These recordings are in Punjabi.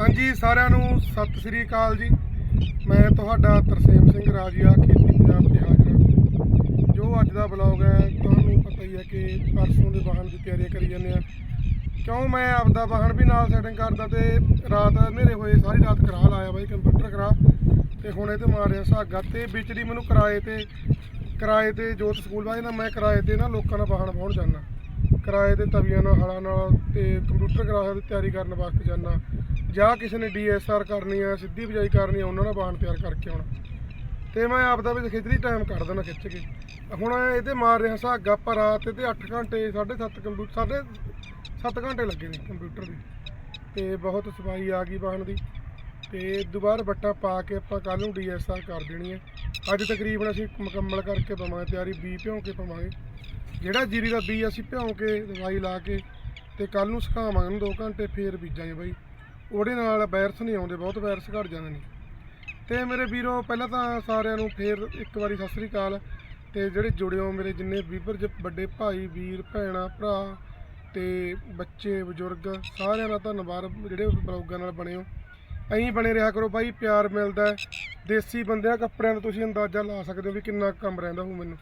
ਹਾਂਜੀ, ਸਾਰਿਆਂ ਨੂੰ ਸਤਿ ਸ੍ਰੀ ਅਕਾਲ ਜੀ। ਮੈਂ ਤੁਹਾਡਾ ਤਰਸੇਮ ਸਿੰਘ ਰਾਜੀਆ, ਖੇਤੀ ਪੰਜਾਬ ਤੇ ਹਾਜ਼ਰ। ਜੋ ਅੱਜ ਦਾ ਬਲੌਗ ਹੈ, ਤੁਹਾਨੂੰ ਪਤਾ ਹੀ ਹੈ ਕਿ ਪਰਸੋਂ ਦੇ ਵਾਹਨ ਦੀ ਤਿਆਰੀ ਕਰੀ ਜਾਂਦੇ ਆ ਕਿਉਂ ਮੈਂ ਆਪਦਾ ਵਾਹਨ ਵੀ ਨਾਲ ਸੈਟਿੰਗ ਕਰਦਾ ਤੇ ਰਾਤ ਹਨੇਰੇ ਹੋਏ, ਸਾਰੀ ਰਾਤ ਕਰਾ ਲਾਇਆ ਬਾਈ ਕੰਪਿਊਟਰ ਕਰਾ। ਤੇ ਹੁਣ ਇਹ ਤੇ ਮਾਰਿਆ ਸਾਗਾ ਤੇ ਵਿੱਚ ਦੀ ਮੈਨੂੰ ਕਿਰਾਏ ਤੇ ਕਿਰਾਏ ਤੇ ਜੋਤ ਸਕੂਲ ਵਾਲੇ ਨਾਲ, ਮੈਂ ਕਿਰਾਏ ਤੇ ਨਾ ਲੋਕਾਂ ਨਾਲ ਵਾਹਨ ਪਾਉਣ ਜਾਂਦਾ। ਕਿਰਾਏ ਤੇ ਤਵੀਆਂ ਨਾਲ ਹਲਾਂ ਨਾਲ ਤੇ ਕੰਪਿਊਟਰ ਕਰਾ ਦੀ ਤਿਆਰੀ ਕਰਨ ਵਾਸਤੇ ਜਾਂਦਾ। ਜਾਂ ਕਿਸੇ ਨੇ ਡੀਐਸਆਰ ਕਰਨੀ ਆ, ਸਿੱਧੀ ਬਜਾਈ ਕਰਨੀ ਆ, ਉਹਨਾਂ ਨਾਲ ਵਾਹਨ ਤਿਆਰ ਕਰਕੇ ਆਉਣਾ। ਤੇ ਮੈਂ ਆਪ ਦਾ ਵੀ ਖਿੱਚਦੀ ਟਾਈਮ ਕੱਢ ਦੇਣਾ ਖਿੱਚ ਕੇ। ਹੁਣ ਇਹਦੇ ਮਾਰ ਰਿਹਾ ਸਾਗਾ ਪਰ ਰਾਤ ਤੇ 8 ਘੰਟੇ 7.5 ਕੰਪਿਊਟਰ ਸਾਢੇ 7 ਘੰਟੇ ਲੱਗੇ ਨੇ ਕੰਪਿਊਟਰ ਦੀ। ਤੇ ਬਹੁਤ ਸਫ਼ਾਈ ਆ ਗਈ ਵਾਹਨ ਦੀ। ਤੇ ਦੁਬਾਰਾ ਬੱਟਾ ਪਾ ਕੇ ਆਪਾਂ ਕੱਲ ਨੂੰ ਡੀਐਸਆਰ ਕਰ ਦੇਣੀ ਹੈ ਅੱਜ ਤਕਰੀਬਨ ਅਸੀਂ ਮੁਕੰਮਲ ਕਰਕੇ ਪਵਾਂਗੇ, ਤਿਆਰੀ ਬੀ ਭਿਉਂ ਕੇ ਪਵਾਂਗੇ। ਜਿਹੜਾ ਜੀਰੀ ਦਾ ਬੀ ਅਸੀਂ ਭਿਉਂ ਕੇ ਦਵਾਈ ਲਾ ਕੇ ਤੇ ਕੱਲ ਨੂੰ ਸੁਕਾਵਾਂਗੇ ਉਹਨੂੰ 2 ਘੰਟੇ ਫੇਰ ਬੀਜਾਂਗੇ ਬਾਈ। ਉਹਦੇ ਨਾਲ ਵਾਇਰਸ ਨਹੀਂ ਆਉਂਦੇ, ਬਹੁਤ ਵਾਇਰਸ ਘਟ ਜਾਂਦੇ ਨੇ। ਤੇ ਮੇਰੇ ਵੀਰੋ, ਪਹਿਲਾਂ ਤਾਂ ਸਾਰਿਆਂ ਨੂੰ ਫੇਰ ਇੱਕ ਵਾਰੀ ਸਤਿ ਸ੍ਰੀ ਅਕਾਲ। ਤੇ ਜਿਹੜੇ ਜੁੜਿਓ ਮੇਰੇ ਜਿੰਨੇ ਵੀਵਰ ਜ ਵੱਡੇ ਭਾਈ, ਵੀਰ, ਭੈਣਾ, ਭਰਾ ਤੇ ਬੱਚੇ, ਬਜ਼ੁਰਗ, ਸਾਰਿਆਂ ਦਾ ਧੰਨਵਾਦ ਜਿਹੜੇ ਬਲੌਗਾਂ ਨਾਲ ਬਣੇ ਹੋ। ਐਂ ਬਣੇ ਰਿਹਾ ਕਰੋ ਬਾਈ ਪਿਆਰ ਮਿਲਦਾ ਦੇਸੀ ਬੰਦਿਆਂ ਕੱਪੜਿਆਂ ਦਾ ਤੁਸੀਂ ਅੰਦਾਜ਼ਾ ਲਾ ਸਕਦੇ ਹੋ ਵੀ ਕਿੰਨਾ ਕੁ ਕੰਮ ਰਹਿੰਦਾ ਹੋਊ ਮੈਨੂੰ।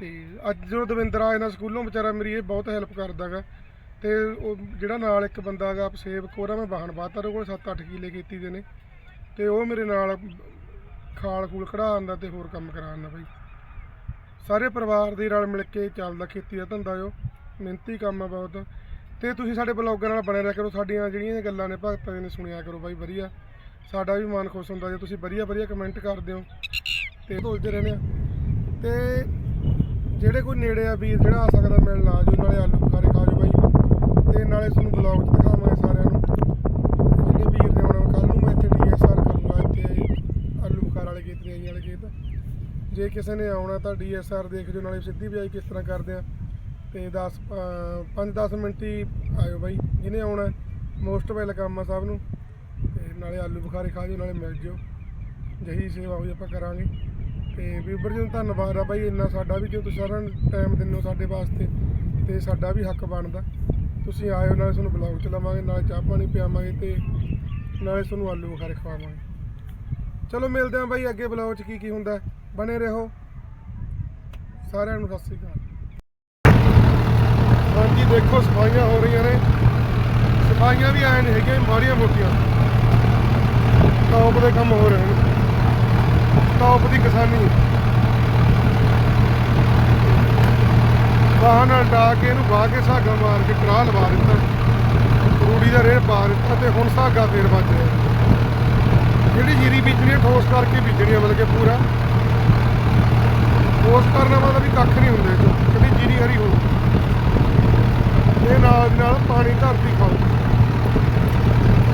ਤੇ ਅੱਜ ਜਦੋਂ ਦਵਿੰਦਰ ਆਏ ਨਾ ਸਕੂਲੋਂ, ਵਿਚਾਰਾ ਮੇਰੀ ਇਹ ਬਹੁਤ ਹੈਲਪ ਕਰਦਾਗਾ ਤੇ ਉਹ ਜਿਹੜਾ ਨਾਲ ਇੱਕ ਬੰਦਾ ਹੈਗਾ ਸੇਵਕ ਉਹਦਾ ਮੈਂ ਵਾਹਨ ਬਾਤਾਂ ਉਹਦੇ ਕੋਲ 7-8 ਕਿੱਲੇ ਖੇਤੀ ਦੇ ਨੇ। ਤੇ ਉਹ ਮੇਰੇ ਨਾਲ ਖਾਲ ਖੂਲ ਕਢਾਉਣ ਦਾ ਤੇ ਹੋਰ ਕੰਮ ਕਰਾਉਣ ਦਾ ਬਾਈ। ਸਾਰੇ ਪਰਿਵਾਰ ਦੇ ਰਲ ਮਿਲ ਕੇ ਚੱਲਦਾ, ਖੇਤੀ ਦਾ ਧੰਦਾ ਜੋ। ਮਿਹਨਤੀ ਕੰਮ ਆ ਬਹੁਤ। ਤੇ ਤੁਸੀਂ ਸਾਡੇ ਬਲੌਗਾਂ ਨਾਲ ਬਣੇ ਰਹਿ ਕਰੋ। ਸਾਡੀਆਂ ਜਿਹੜੀਆਂ ਗੱਲਾਂ ਨੇ, ਭਗਤਾਂ ਨੇ, ਸੁਣਿਆ ਕਰੋ ਬਾਈ, ਵਧੀਆ। ਸਾਡਾ ਵੀ ਮਨ ਖੁਸ਼ ਹੁੰਦਾ ਜੇ ਤੁਸੀਂ ਵਧੀਆ ਵਧੀਆ ਕਮੈਂਟ ਕਰਦੇ ਹੋ ਤੇ ਭੁੱਲਦੇ ਰਹਿੰਦੇ ਆ। ਤੇ ਜਿਹੜੇ ਕੋਈ ਨੇੜੇ ਆ ਵੀਰ, ਜਿਹੜਾ ਆ ਸਕਦਾ ਮਿਲਣ, ਆ ਜਾਓ। ਨਾਲੇ ਆਲੂ ਬੁਖਾਰੇ ਖਾ ਜਾਓ ਬਾਈ। ਤੇ ਨਾਲੇ ਤੁਹਾਨੂੰ ਬਲੌਗ 'ਚ ਦਿਖਾਵਾਂਗੇ ਸਾਰਿਆਂ ਨੂੰ। ਜਿਹੜੇ ਵੀਰ ਨੇ ਆਉਣਾ ਕੱਲ ਨੂੰ ਮੈਂ ਇੱਥੇ ਡੀਐਸਆਰ ਕਰੂੰਗਾ, ਇੱਥੇ ਆਲੂ ਬੁਖਾਰ ਵਾਲੇ ਖੇਤ ਤੇ ਵਾਲੇ ਖੇਤ ਜੇ ਕਿਸੇ ਨੇ ਆਉਣਾ ਤਾਂ ਡੀਐਸਆਰ ਦੇਖ ਜੋ, ਨਾਲੇ ਸਿੱਧੀ ਬਿਜਾਈ ਕਿਸ ਤਰ੍ਹਾਂ ਕਰਦੇ ਆ। ਤੇ 10 5-10 ਮਿੰਟ ਹੀ ਆਇਓ ਬਾਈ, ਜਿਹਨੇ ਆਉਣਾ ਮੋਸਟ ਵੈਲਕਮ ਆ ਸਭ ਨੂੰ। ਤੇ ਨਾਲੇ ਆਲੂ ਬੁਖਾਰੇ ਖਾ ਜਿਓ ਨਾਲੇ ਮਿਲ ਜਿਓ। ਜਹੀ ਸੇਵਾ ਹੋਈ ਆਪਾਂ ਕਰਾਂਗੇ। ਤੇ ਵੀਰ ਜੀ ਨੂੰ ਧੰਨਵਾਦ ਆ ਬਾਈ, ਇੰਨਾ ਸਾਡਾ ਵੀ ਜੋ ਤੁਸੀਂ ਸਾਰਿਆਂ ਨੂੰ ਟਾਈਮ ਦਿੰਦੇ ਹੋ ਸਾਡੇ ਵਾਸਤੇ, ਤੇ ਸਾਡਾ ਵੀ ਹੱਕ ਬਣਦਾ। ਤੁਸੀਂ ਆਇਓ, ਨਾਲੇ ਤੁਹਾਨੂੰ ਬਲੌਗ ਚਲਾਵਾਂਗੇ, ਨਾਲੇ ਚਾਹ ਪਾਣੀ ਪਿਆਵਾਂਗੇ ਤੇ ਨਾਲੇ ਤੁਹਾਨੂੰ ਆਲੂ ਬੁਖਾਰੇ ਖਵਾਵਾਂਗੇ। ਚਲੋ ਮਿਲਦੇ ਆਂ ਬਾਈ ਅੱਗੇ ਬਲੌਗ 'ਚ ਕੀ ਕੀ ਹੁੰਦਾ। ਬਣੇ ਰਹੋ। ਸਾਰਿਆਂ ਨੂੰ ਸਤਿ ਸ੍ਰੀ ਅਕਾਲ। ਹਾਂਜੀ, ਦੇਖੋ, ਸਫਾਈਆਂ ਹੋ ਰਹੀਆਂ ਨੇ। ਸਫਾਈਆਂ ਵੀ ਆਏ ਨੇ ਹੈਗੇ ਮਾੜੀਆਂ ਮੋਟੀਆਂ। ਟੌਪ ਦੇ ਕੰਮ ਹੋ ਰਹੇ ਨੇ। ਟੌਪ ਦੀ ਕਿਸਾਨੀ। ਵਾਹਨ ਨਾਲ ਡਾ ਕੇ ਇਹਨੂੰ ਵਾਹ ਕੇ ਸਾਗਾ ਮਾਰ ਕੇ ਕਰਾਹ ਲਵਾ ਦਿੱਤਾ। ਰੂੜੀ ਦਾ ਰੇੜ ਪਾ ਦਿੱਤਾ ਤੇ ਹੁਣ ਸਾਗਾ ਫੇਰ ਵੱਜ ਰਿਹਾ। ਜਿਹੜੀ ਜੀਰੀ ਬੀਜਣੀ ਹੈ, ਠੋਸ ਕਰਕੇ ਬੀਜਣੀ ਹੈ, ਮਤਲਬ ਕਿ ਪੂਰਾ। ਠੋਸ ਕਰਨ ਦਾ ਮਤਲਬ ਵੀ ਕੱਖ ਨਹੀਂ ਹੁੰਦਾ ਜੋ ਜੀਰੀ ਹਰੀ ਹੋ ਇਹ ਨਾਲ ਨਾਲ ਪਾਣੀ ਧਰਤੀ ਖਾਓ।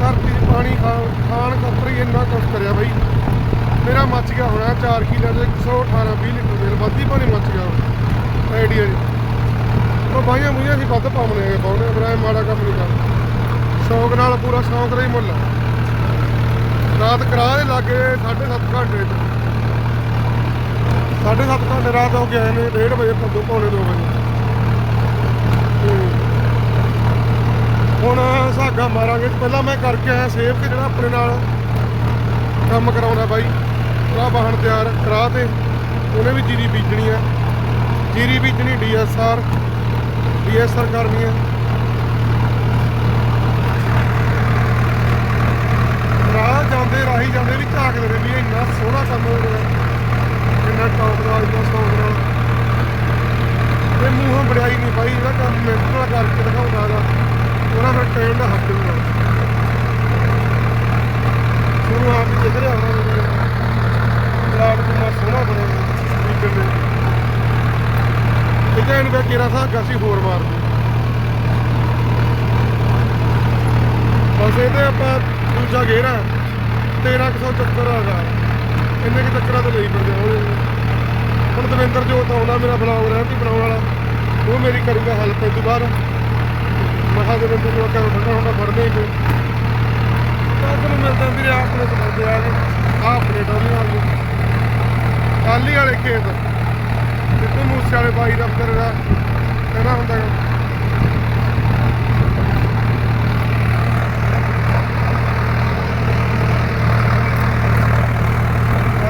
ਧਰਤੀ ਪਾਣੀ ਖਾਓ ਖਾਣ ਖਾਤਰ ਇੰਨਾ ਕੁਛ ਕਰਿਆ ਬਈ। ਮੇਰਾ ਮੱਚ ਗਿਆ ਹੋਣਾ 4 ਕਿਲੋ ਦੇ 118 20 ਲੀਟਰ ਤੇਲ ਵੱਧੀ ਪਾਣੀ ਮੱਚ ਗਿਆ ਆਈਡੀਆ ਜੀ ਉਹ ਬਾਈਆਂ ਮੁਈਆਂ ਅਸੀਂ ਵੱਧ ਪਾਉਣੇ ਹੈਗੇ ਪਾਉਣੇ ਬਰਾਏ ਮਾੜਾ ਕੰਮ ਨਹੀਂ ਕਰਦਾ ਸ਼ੌਂਕ ਨਾਲ ਪੂਰਾ ਸ਼ੌਂਕ ਦਾ ਹੀ ਮੁੱਲ ਰਾਤ ਕਰਾ ਦੇ ਲਾਗੇ 7.5 ਘੰਟੇ ਸਾਢੇ 7.5 ਘੰਟੇ ਰਾਤ ਹੋ ਕੇ ਆਏ ਨੇ 1:30 ਵਜੇ ਪੱਦੋਂ ਪੌਣੇ 2 ਵਜੇ। ਤੇ ਹੁਣ ਸਾਗਾ ਮਾਰਾਂਗੇ, ਪਹਿਲਾਂ ਮੈਂ ਕਰਕੇ ਆਇਆ ਸੇਵ ਕੇ ਜਿਹੜਾ ਆਪਣੇ ਨਾਲ ਕੰਮ ਕਰਾਉਣਾ ਬਾਈ। ਉਹਦਾ ਵਾਹਨ ਤਿਆਰ, ਕਰਾ ਤੇ। ਉਹਨੇ ਵੀ ਜੀਰੀ ਬੀਜਣੀ ਹੈ ਜੀਰੀ ਬੀਜਣੀ ਡੀਐਸਆਰ ਡੀਐਸਆਰ ਕਰਨੀ ਹੈ। ਰਾਹ ਜਾਂਦੇ ਰਾਹੀ ਜਾਂਦੇ ਵੀ ਝਾਕਦੇ ਨੇ ਵੀ ਇੰਨਾ ਸੋਹਣਾ ਕੰਮ ਹੋ ਰਿਹਾ। ਇੰਨਾ ਟੌਪ ਦਾ, ਇੰਨਾ ਸੌਂਗ ਨਾਲ ਤੇ ਮੂੰਹੋਂ ਬੜਾਈ ਨਹੀਂ ਪਾਈ ਜਿਹੜਾ ਕੰਮ ਮਿਹਨਤ ਨਾਲ ਕਰਕੇ ਦਿਖਾਉਂਦਾ ਹੈਗਾ ਉਹਨਾਂ ਦਾ ਟਾਈਮ ਦਾ ਹੱਕ ਨਹੀਂ ਆ ਸ਼ੁਰੂ ਆਪ ਹੀ ਜਿੱਧਰ ਆਉਣਾ ਬਲਾਕ ਕਿੰਨਾ ਸੋਹਣਾ ਬਣਿਆ। ਸਪੀਕਰ ਨੇ ਇਹ ਕਹਿੰਦਾ ਕਿਰਾ ਸਾਗਾ ਸੀ ਹੋਰ ਮਾਰ ਬਸ ਇਹਦੇ ਆਪਾਂ ਦੂਜਾ ਗੇਰਾ 1300 ਚੱਕਰ ਹੈਗਾ ਇੰਨੇ ਕਿ ਚੱਕਰਾਂ ਤੋਂ ਲਈ ਫਿਰਦੇ ਹੌਲੀ ਹੁਣ ਦਵਿੰਦਰ ਜੋਤ ਆਉਣਾ ਮੇਰਾ ਬਲੌਗ ਰਹਿੰਦੀ ਬਣਾਉਣ ਵਾਲਾ, ਉਹ ਮੇਰੀ ਕਰੂਗਾ ਹੈਲਪ ਇਸ ਤੋਂ ਬਾਅਦ ਮਹਾ ਦਵਿੰਦਰ ਨੂੰ ਕਹਿੰਦਾ ਠੰਡਾ ਹੁੰਦਾ ਫੜਦੇ ਹੀ ਕੋਈ। ਤਾਂ ਤੁਹਾਨੂੰ ਮਿਲਦਾ ਵੀਰੇ ਆਪਣੇ ਸਮਾਦੇ ਆ ਗਏ ਆ ਆਪਣੇ ਡੋਲੀ ਆ ਕਾਲੀ ਵਾਲੇ ਖੇਤ। ਸਿੱਧੂ ਮੂਸੇ ਵਾਲੇ ਬਾਈ ਦਾ ਫਿਰ ਕਹਿਣਾ ਹੁੰਦਾ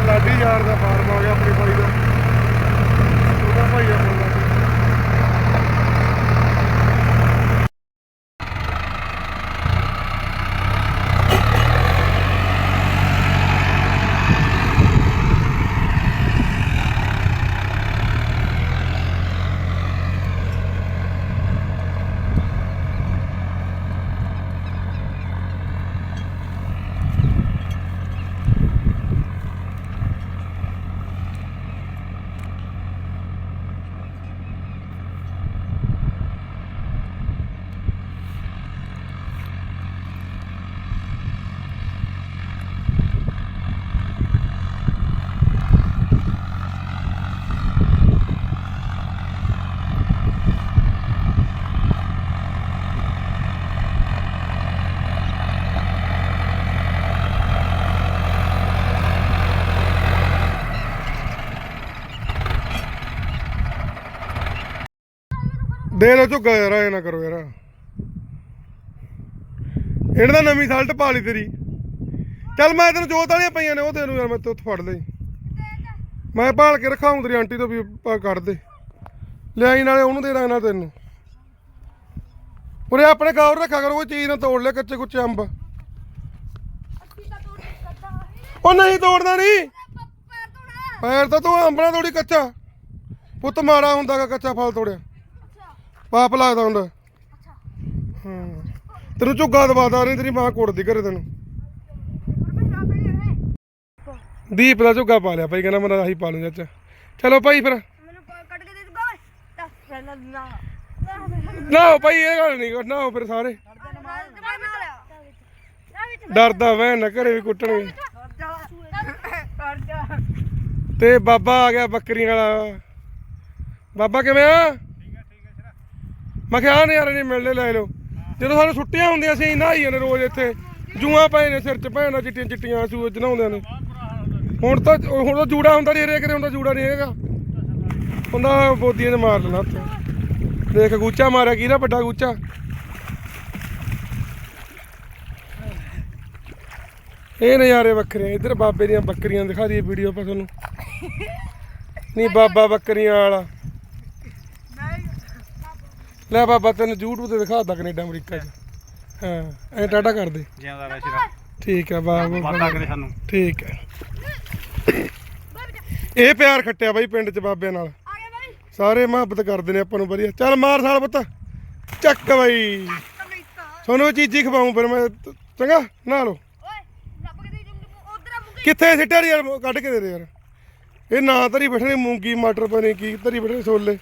ਲਾਡੀ ਯਾਰ ਦਾ ਫਾਰਮ ਆ ਗਿਆ ਆਪਣੇ ਬਾਈ ਦਾ। ਉਹਦਾ ਭਾਈ ਆ ਲੋ ਝੁੱਗਾ ਯਾਰ ਐ ਨਾ ਕਰੋ ਯਾਰ। ਇਹਨਾਂ ਦਾ ਨਵੀਂ ਸਾਲਟ ਪਾ ਲਈ ਤੇਰੀ। ਚੱਲ ਮੈਂ ਤੈਨੂੰ ਜੋਤ ਵਾਲੀਆਂ ਪਈਆਂ ਨੇ, ਉਹ ਤੈਨੂੰ ਯਾਰ, ਮੈਂ ਤੇ ਉੱਥੇ ਫੜ ਲਈ। ਮੈਂ ਭਾਲ ਕੇ ਰਖਾਉਂ ਤੇਰੀ ਆਂਟੀ ਤੋਂ ਵੀ ਕੱਢ ਦੇ। ਲਿਆਈ ਨਾਲੇ ਉਹਨੂੰ ਦੇ ਦਾਂ ਨਾ ਤੈਨੂੰ। ਉਰੇ ਆਪਣੇ ਗੌਰ ਰੱਖਿਆ ਕਰੋ, ਕੋਈ ਚੀਜ਼ ਨਾ ਤੋੜ ਲੈ, ਕੱਚੇ ਕੁੱਚੇ ਅੰਬ। ਉਹ ਨਹੀਂ ਤੋੜਦਾ ਨਹੀਂ। ਪੈਰ ਤਾਂ ਤੂੰ ਅੰਬ ਨਾ ਤੋੜੀ ਕੱਚਾ। ਪੁੱਤ ਮਾੜਾ ਹੁੰਦਾਗਾ ਕੱਚਾ ਫਲ ਤੋੜਿਆ। ਪਾਪ ਲੱਗਦਾ ਹੁੰਦਾ। ਹਾਂ। ਤੈਨੂੰ ਝੁੱਗਾ ਦਵਾਦਾ ਨਹੀਂ ਤੇਰੀ ਮਾਂ ਕੁੱਟਦੀ ਘਰੇ ਤੈਨੂੰ। ਦੀਪ ਦਾ ਝੁੱਗਾ ਪਾ ਲਿਆ ਭਾਈ ਕਹਿੰਦਾ ਮੈਂ ਆਹੀ ਪਾ ਲੂੰ ਚਾਚਾ ਚਲੋ ਭਾਈ ਫਿਰ। ਨਾ ਭਾਈ ਇਹ ਗੱਲ ਨਹੀਂ ਨਾ ਫਿਰ ਸਾਰੇ। ਡਰਦਾ ਵੈਨ ਨਾ ਘਰੇ ਵੀ ਕੁੱਟਣਗੇ। ਤੇ ਬਾਬਾ ਆ ਗਿਆ ਬੱਕਰੀਆਂ ਵਾਲਾ। ਬਾਬਾ ਕਿਵੇਂ ਆ? ਮੈਂ ਕਿਹਾ ਆ ਨਜ਼ਾਰੇ ਨਹੀਂ ਮਿਲਣੇ, ਲੈ ਲਓ। ਜਦੋਂ ਸਾਨੂੰ ਛੁੱਟੀਆਂ ਹੁੰਦੀਆਂ ਸੀ ਨਹਾਈ ਨੇ ਰੋਜ਼ ਇੱਥੇ। ਜੂਆਂ ਪਏ ਨੇ ਸਿਰ 'ਚ, ਭੈਣਾਂ ਚਿੱਟੀਆਂ ਚਿੱਟੀਆਂ ਸੂਰਜ ਨਹਾਉਂਦੇ ਨੇ। ਹੁਣ ਤਾਂ ਹੁਣ ਤਾਂ ਜੂੜਾ ਹੁੰਦਾ ਨਹੀਂ, ਹਰੇਕ ਦੇ ਹੁੰਦਾ ਜੂੜਾ ਨਹੀਂ ਹੈਗਾ। ਹੁੰਦਾ ਬੋਦੀਆਂ 'ਚ ਮਾਰ ਲੈਣਾ ਉੱਥੇ। ਦੇਖ, ਗੂਚਾ ਮਾਰਿਆ, ਕਿਹਦਾ ਵੱਡਾ ਗੂਚਾ? ਇਹ ਨਜ਼ਾਰੇ ਵੱਖਰੇ ਆ। ਇੱਧਰ ਬਾਬੇ ਦੀਆਂ ਬੱਕਰੀਆਂ ਦਿਖਾ ਦਈਏ ਵੀਡੀਓ ਆਪਾਂ ਤੁਹਾਨੂੰ। ਨਹੀਂ ਬਾਬਾ ਬੱਕਰੀਆਂ ਵਾਲਾ। ਲੈ ਬਾਬਾ ਤੈਨੂੰ YouTube ਤੇ ਦਿਖਾਦਾ ਕੈਨੇਡਾ ਅਮਰੀਕਾ 'ਚ। ਹਾਂ ਐ ਟਾਟਾ ਕਰ ਦੇ। ਜਿਉਂਦਾ ਰਹਿ ਸ਼ਰਾ। ਠੀਕ ਆ ਬਾਬਾ ਪਤਾ ਕਰੇ ਸਾਨੂੰ ਠੀਕ ਹੈ ਇਹ ਪਿਆਰ ਖੱਟਿਆ ਬਾਈ ਪਿੰਡ 'ਚ ਬਾਬਿਆਂ ਨਾਲ। ਆ ਗਿਆ ਬਾਈ। ਸਾਰੇ ਮੁਹੱਬਤ ਕਰਦੇ ਨੇ ਆਪਾਂ ਨੂੰ ਵਧੀਆ। ਚੱਲ ਮਾਰ ਸਾਲ ਪੁੱਤ। ਚੱਕ ਬਾਈ। ਕਮੇਟਾ ਤੁਹਾਨੂੰ ਚੀਜ਼ੀ ਖਵਾਉਂ ਫਿਰ ਮੈਂ। ਤ- ਚੰਗਾ ਨਾ ਲਓ। ਓਏ ਜੰਮ ਉਧਰ ਮੁੰਗੇ ਕਿੱਥੇ ਸਿੱਟਿਆ ਨੀ ਯਾਰ ਕੱਢ ਕੇ ਦੇ ਦੇ ਯਾਰ। ਇਹ ਨਾ ਧਰੀ ਬੈਠਣੇ ਮੂੰਗੀ ਮਟਰ ਪਨੇ ਕੀ ਧਰੀ ਬੈਠਣੇ ਛੋਲੇ।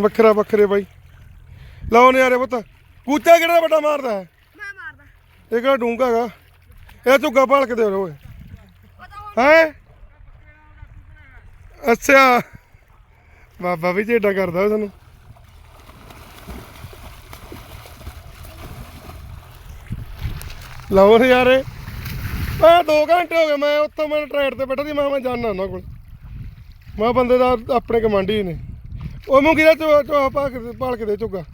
ਵੱਖਰਾ ਵੱਖਰੇ ਬਾਈ। ਲਓ ਨਿਆਰੇ ਪੁੱਤ ਕੂਚਾ ਕਿਹੜਾ ਵੱਡਾ ਮਾਰਦਾ ਹੈ? ਮੈਂ ਮਾਰਦਾ। ਇਹ ਕਿਹੜਾ ਡੂੰਗਾ ਹੈਗਾ ਇਹ ਝੁੱਗਾ ਭਾਲ ਕੇ ਦੇ ਰੋ। ਹੈ? ਅੱਛਾ। ਬਾਬਾ ਵੀ ਝੇਡਾ ਕਰਦਾ ਤੁਹਾਨੂੰ ਲਓ ਨੇ ਯਾਰੇ ਆ 2 ਘੰਟੇ ਹੋ ਗਏ ਮੈਂ ਉੱਥੋਂ ਮੈਂ ਟਰੈਕ ਤੇ ਬੈਠਾ ਸੀ ਮੈਂ ਮੈਂ ਜਾਣਾ ਉਹਨਾਂ ਕੋਲ। ਮੈਂ ਬੰਦੇ ਦਾ ਆਪਣੇ ਕਮਾਂਡੀ ਨੇ। ਉਹ ਮੂੰਗੀ ਦਾ ਚੋ ਚੋ ਪਾ ਕੇ ਪਾਲ ਕੇ ਦੇ ਝੁੱਗਾ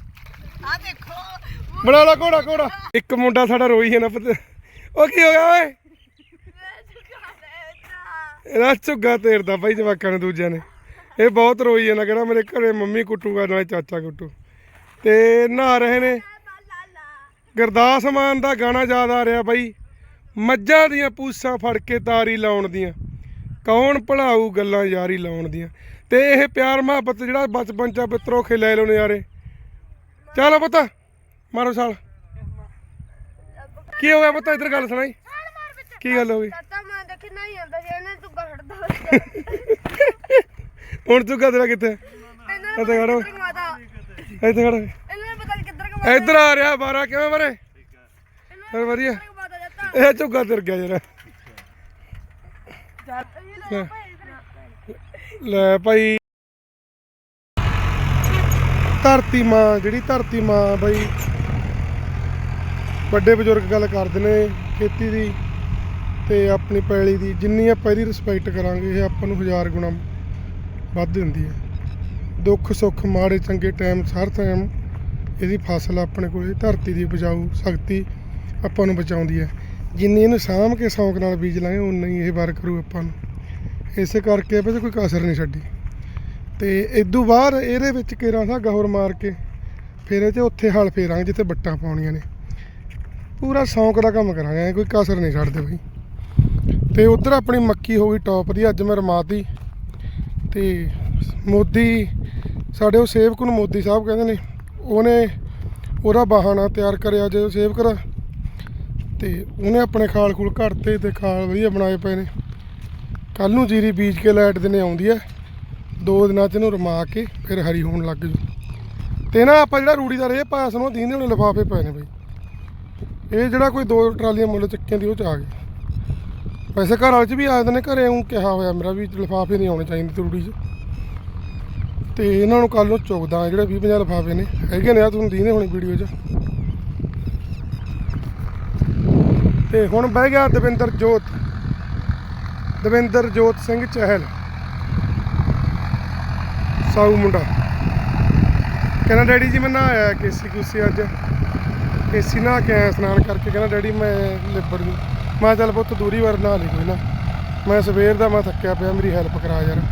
ਆ ਦੇਖੋ ਬਣਾ ਲਾ ਘੋੜਾ ਘੋੜਾ। ਇੱਕ ਮੁੰਡਾ ਸਾਡਾ ਰੋਈ ਹੈ ਪਤਾ। ਉਹ ਕੀ ਹੋ ਗਿਆ ਓਏ? ਇਹਦਾ ਝੁੱਗਾ ਤੇਰਦਾ ਭਾਈ ਜਵਾਕਾਂ ਨੇ ਦੂਜਿਆਂ ਨੇ। ਇਹ ਬਹੁਤ ਰੋਈ ਹੈ ਨਾ ਮੇਰੇ ਘਰੇ ਮੰਮੀ ਕੁੱਟੂਗਾ, ਨਾਲੇ ਚਾਚਾ ਕੁੱਟੂ। ਤੇ ਨਹਾ ਰਹੇ ਨੇ। ਲਾ ਗੁਰਦਾਸ ਮਾਨ ਦਾ ਗਾਣਾ ਯਾਦ ਆ ਰਿਹਾ ਬਾਈ। ਮੱਝਾਂ ਦੀਆਂ ਪੂਸਾਂ ਫੜ ਕੇ ਤਾਰੀ ਲਾਉਣ ਦੀਆਂ। ਕੌਣ ਭਲਾਊ ਗੱਲਾਂ ਯਾਰੀ ਲਾਉਣ ਦੀਆਂ। ਤੇ ਇਹ ਪਿਆਰ ਮੁਹੱਬਤ ਜਿਹੜਾ ਬਚਪਨ ਚ ਬਿੱਤਰੋ ਖਿਲੇ ਲੋ ਨਜ਼ਾਰੇ। ਚੱਲ ਪੁੱਤ ਮਾਰੋ ਛਾਲ। ਕੀ ਹੋ ਗਿਆ ਪੁੱਤ ਇੱਧਰ ਗੱਲ ਸੁਣਾਈ। ਕੀ ਗੱਲ ਹੋ ਗਈ? ਮੈਂ ਆਉਂਦਾ ਇਹਨੇ ਹੁਣ ਤੂੰ ਕਦਰਾ ਕਿੱਥੇ? ਇੱਥੇ ਖੜੋ ਇੱਥੇ ਖੜ ਇੱਧਰ ਆ ਰਿਹਾ ਬਾਰਾ ਕਿਵੇਂ ਬਰੇ? ਫਿਰ ਵਧੀਆ। ਇਹ ਝੁੱਗਾ ਤੇਰ ਗਿਆ ਜਰਾ। ਲੈ ਭਾਈ। ਧਰਤੀ ਮਾਂ, ਜਿਹੜੀ ਧਰਤੀ ਮਾਂ ਬਈ। ਵੱਡੇ ਬਜ਼ੁਰਗ ਗੱਲ ਕਰਦੇ ਨੇ ਖੇਤੀ ਦੀ ਤੇ ਆਪਣੀ ਪੈਲੀ ਦੀ। ਜਿੰਨੀ ਆਪਾਂ ਇਹਦੀ ਰਿਸਪੈਕਟ ਕਰਾਂਗੇ, ਇਹ ਆਪਾਂ ਨੂੰ ਹਜ਼ਾਰ ਗੁਣਾ ਵੱਧ ਦਿੰਦੀ ਹੈ। ਦੁੱਖ, ਸੁੱਖ, ਮਾੜੇ, ਚੰਗੇ ਟਾਈਮ ਹਰ ਟਾਈਮ ਇਹਦੀ ਫਸਲ ਆਪਣੇ ਕੋਲ, ਧਰਤੀ ਦੀ ਉਪਜਾਊ ਸ਼ਕਤੀ ਆਪਾਂ ਨੂੰ ਬਚਾਉਂਦੀ ਹੈ। ਜਿੰਨੀ ਇਹਨੂੰ ਸਾਂਭ ਕੇ ਸ਼ੌਂਕ ਨਾਲ ਬੀਜ ਲਾਂਗੇ ਉਨਾ ਹੀ ਇਹ ਵਾਰ ਕਰੂ ਆਪਾਂ ਨੂੰ। ਇਸੇ ਕਰਕੇ ਇਹਦੇ ਕੋਈ ਕਸਰ ਨਹੀਂ ਛੱਡੀ। ਤੇ ਇਦੋਂ ਬਾਅਦ ਇਹਦੇ ਵਿੱਚ ਕੇਰਾਂ ਧਾਗਾ ਹੋਰ ਮਾਰ ਕੇ ਫਿਰ ਇਹ 'ਚ ਉੱਥੇ ਹਲ ਫੇਰਾਂਗੇ ਜਿੱਥੇ ਬੱਟਾਂ ਪਾਉਣੀਆਂ ਨੇ। ਪੂਰਾ ਸ਼ੌਂਕ ਦਾ ਕੰਮ ਕਰਾਂਗੇ, ਐਂ ਕੋਈ ਕਸਰ ਨਹੀਂ ਛੱਡਦੇ ਬਈ। ਤੇ ਉਧਰ ਆਪਣੀ ਮੱਕੀ ਹੋ ਗਈ ਟੌਪ ਦੀ, ਅੱਜ ਮੈਂ ਰਮਾਤੀ ਤੇ ਮੋਦੀ, ਸਾਡੇ ਉਹ ਸੇਵਕ ਨੂੰ ਮੋਦੀ ਸਾਹਿਬ ਕਹਿੰਦੇ ਨੇ, ਉਹਨੇ ਉਹਦਾ ਬਹਾਨਾ ਤਿਆਰ ਕਰਿਆ ਜੇ ਸੇਵਕ ਦਾ। ਤੇ ਉਹਨੇ ਆਪਣੇ ਖਾਲ ਖੂਲ ਘੜਤੇ ਤੇ ਖਾਲ ਵਧੀਆ ਬਣਾਏ ਪਏ ਨੇ। ਕੱਲ ਨੂੰ ਜੀਰੀ ਬੀਜ ਕੇ ਲਾਈਟ ਦਿਨੇ ਆਉਂਦੀ ਹੈ। ਦੋ ਦਿਨਾਂ ਚ ਇਹਨੂੰ ਰਮਾ ਕੇ ਫਿਰ ਹਰੀ ਹੋਣ ਲੱਗ ਜੂ। ਤੇ ਨਾ ਆਪਾਂ ਜਿਹੜਾ ਰੂੜੀ ਦਾ ਰੇਹ ਪਾਇਆ ਸਾਨੂੰ ਦੀਂਦੇ ਹੋਣੇ ਲਿਫਾਫੇ ਪਏ ਨੇ ਬਈ। ਇਹ ਜਿਹੜਾ ਕੋਈ ਦੋ ਟਰਾਲੀਆਂ ਮੁੱਲ ਚੱਕੀਆਂ ਦੀ, ਉਹ ਚ ਆ ਗਏ ਵੈਸੇ ਘਰ ਵਾਲੇ ਚ ਵੀ ਆ ਜਾਂਦੇ ਨੇ, ਘਰੇ ਉਹ ਕਿਹਾ ਹੋਇਆ ਮੇਰਾ ਵੀ ਲਿਫਾਫੇ ਨਹੀਂ ਆਉਣੇ ਚਾਹੀਦੇ ਤੇ ਰੂੜੀ ਚ। ਤੇ ਇਹਨਾਂ ਨੂੰ ਕੱਲ ਨੂੰ ਚੁਗਦਾ ਜਿਹੜੇ 20 50 ਲਿਫਾਫੇ ਨੇ। ਹੈਗੇ ਨੇ ਆ, ਤੁਹਾਨੂੰ ਦੀਨੇ ਹੋਣੀ ਵੀਡੀਓ 'ਚ। ਤੇ ਹੁਣ ਬਹਿ ਗਿਆ ਦਵਿੰਦਰ ਜੋਤ। ਦਵਿੰਦਰ ਜੋਤ ਸਿੰਘ ਚਹਿਲ। ਸਾਊ ਮੁੰਡਾ। ਕਹਿੰਦਾ, ਡੈਡੀ ਜੀ, ਮੈਂ ਨਹਾਇਆ ਕੇਸੀ ਕੁਸੀ ਅੱਜ। ਕੇਸੀ ਨਹਾ ਕੇ ਆਇਆ ਇਸ਼ਨਾਨ ਕਰਕੇ। ਕਹਿੰਦਾ, ਡੈਡੀ, ਮੈਂ ਲਿਬੜ ਜੂ। ਮੈਂ ਚੱਲ ਪੁੱਤ, ਦੂਰੀ ਵਾਰ ਨਹਾ ਲਈ ਕੋਈ ਨਾ। ਮੈਂ ਸਵੇਰ ਦਾ, ਮੈਂ ਥੱਕਿਆ ਪਿਆ, ਮੇਰੀ ਹੈਲਪ ਕਰਾ ਯਾਰ।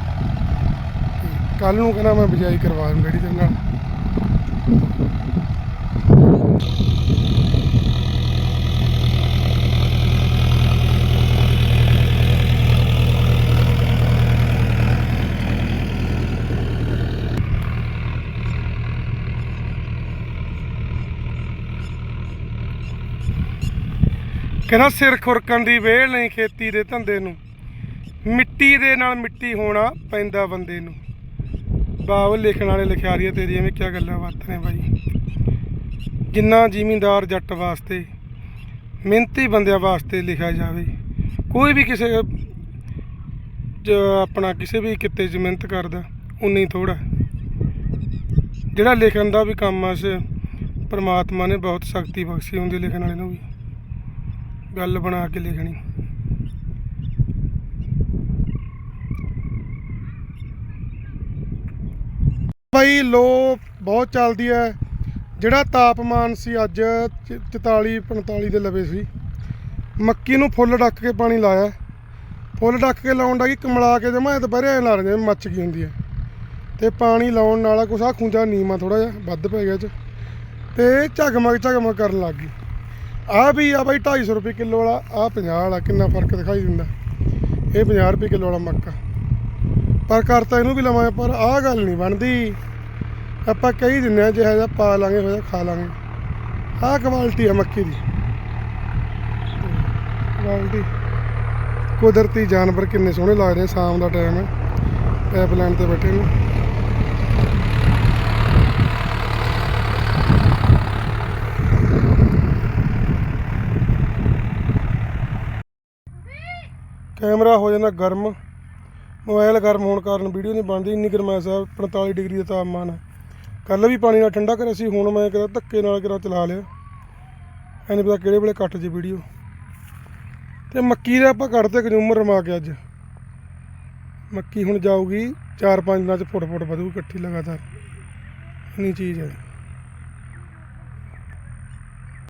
ਕੱਲ ਨੂੰ ਕਹਿੰਦਾ, ਮੈਂ ਬਿਜਾਈ ਕਰਵਾ ਦੂੰ ਡੈਡੀ ਦੇ ਨਾਲ। ਕਹਿੰਦਾ ਸਿਰ ਖੁਰਕਣ ਦੀ ਵੇਲ ਨਹੀਂ ਖੇਤੀ ਦੇ ਧੰਦੇ ਨੂੰ। ਮਿੱਟੀ ਦੇ ਨਾਲ ਮਿੱਟੀ ਹੋਣਾ ਪੈਂਦਾ ਬੰਦੇ ਨੂੰ। ਬਾਬ ਲਿਖਣ ਵਾਲੇ ਲਿਖਿਆਰੀਆਂ ਤੇਰੀਆਂ ਵੀ ਕੀ ਗੱਲਾਂ ਬਾਤਾਂ ਨੇ ਬਾਈ। ਜਿੰਨਾ ਜ਼ਿਮੀਂਦਾਰ ਜੱਟ ਵਾਸਤੇ, ਮਿਹਨਤੀ ਬੰਦਿਆਂ ਵਾਸਤੇ ਲਿਖਿਆ ਜਾਵੇ, ਕੋਈ ਵੀ ਕਿਸੇ ਆਪਣਾ ਕਿਸੇ ਵੀ ਕਿੱਤੇ 'ਚ ਮਿਹਨਤ ਕਰਦਾ, ਉਨੀ ਥੋੜਾ ਜਿਹੜਾ ਲਿਖਣ ਦਾ ਵੀ ਕੰਮ ਆ ਸ ਪਰਮਾਤਮਾ ਨੇ ਬਹੁਤ ਸ਼ਕਤੀ ਬਖਸ਼ੀ ਹੁੰਦੀ ਲਿਖਣ ਵਾਲੇ ਨੂੰ ਵੀ। ਗੱਲ ਬਣਾ ਕੇ ਲਿਖਣੀ। ਭਾਈ ਲੋ, ਬਹੁਤ ਚੱਲਦੀ ਹੈ ਜਿਹੜਾ ਤਾਪਮਾਨ ਸੀ ਅੱਜ 44 45 ਦੇ ਲਵੇ ਸੀ, ਮੱਕੀ ਨੂੰ ਫੁੱਲ ਡੱਕ ਕੇ ਪਾਣੀ ਲਾਇਆ। ਫੁੱਲ ਡੱਕ ਕੇ ਲਾਉਣ ਦਾ ਕੀ ਕਮਲਾ ਕੇ ਜਮਾ ਦੁਪਹਿਰੇ ਐਂ ਲਾ ਰਹੇ ਜਿਵੇਂ ਮੱਚ ਗਈ ਹੁੰਦੀ ਹੈ ਤੇ ਪਾਣੀ ਲਾਉਣ ਨਾਲ ਕੁਛ ਆ ਖੁੰਝਾ ਨੀਮਾ ਥੋੜਾ ਜਿਹਾ ਵੱਧ ਪੈ ਗਿਆ ਚ। ਤੇ ਝਗਮਗ ਝਗਮਗ ਕਰਨ ਲੱਗ ਗਈ। ਆ ਵੀ ਆ ਬਾਈ 250 ਰੁਪਏ ਕਿਲੋ ਵਾਲਾ, ਆ 50 ਵਾਲਾ, ਕਿੰਨਾ ਫ਼ਰਕ ਦਿਖਾਈ ਦਿੰਦਾ। ਇਹ 50 ਰੁਪਏ ਕਿਲੋ ਵਾਲਾ ਮੱਕਾ। ਪਰ ਕਰਤਾ ਇਹਨੂੰ ਵੀ ਲਵਾਂ ਪਰ ਆਹ ਗੱਲ ਨਹੀਂ ਬਣਦੀ। ਆਪਾਂ ਕਹੀ ਦਿੰਦੇ ਆ ਜਿਹੜਾ ਜਿਹਾ ਪਾ ਲਾਂਗੇ ਹੋਇਆ ਖਾ ਲਾਂਗੇ। ਆਹ ਕੁਆਲਿਟੀ ਆ ਮੱਕੀ ਦੀ। ਕੁਆਲਿਟੀ ਕੁਦਰਤੀ ਜਾਨਵਰ ਕਿੰਨੇ ਸੋਹਣੇ ਲੱਗਦੇ ਆ, ਸ਼ਾਮ ਦਾ ਟਾਈਮ ਹੈ ਪਾਈਪਲਾਈਨ ਤੇ ਬੈਠੇ ਨੇ। ਕੈਮਰਾ ਹੋ ਜਾਂਦਾ ਗਰਮ ਮੋਬਾਈਲ ਗਰਮ ਹੋਣ ਕਾਰਨ ਵੀਡੀਓ ਨਹੀਂ ਬਣਦੀ, ਇੰਨੀ ਗਰਮੈਸ਼ ਹੈ 45 ਡਿਗਰੀ ਦਾ ਤਾਪਮਾਨ ਹੈ। ਕੱਲ ਵੀ ਪਾਣੀ ਨਾਲ ਠੰਡਾ ਕਰਿਆ ਸੀ, ਹੁਣ ਮੈਂ ਕਿਹਾ ਧੱਕੇ ਨਾਲ ਕਿਰਾ ਚਲਾ ਲਿਆ। ਐਨੀ ਪਤਾ ਕਿਹੜੇ ਵੇਲੇ ਕੱਟ ਜੇ ਵੀਡੀਓ। ਤੇ ਮੱਕੀ ਦਾ ਆਪਾਂ ਕੱਢਤੇ ਕੰਜ਼ੂਮਰ ਰਮਾ ਕੇ ਅੱਜ। ਮੱਕੀ ਹੁਣ ਜਾਊਗੀ 4-5 ਦਿਨਾਂ ਚ ਫੁੱਟ ਫੁੱਟ ਵਧੂ, ਇਕੱਠੀ ਲਗਾਤਾਰ। ਇੰਨੀ ਚੀਜ਼ ਹੈ।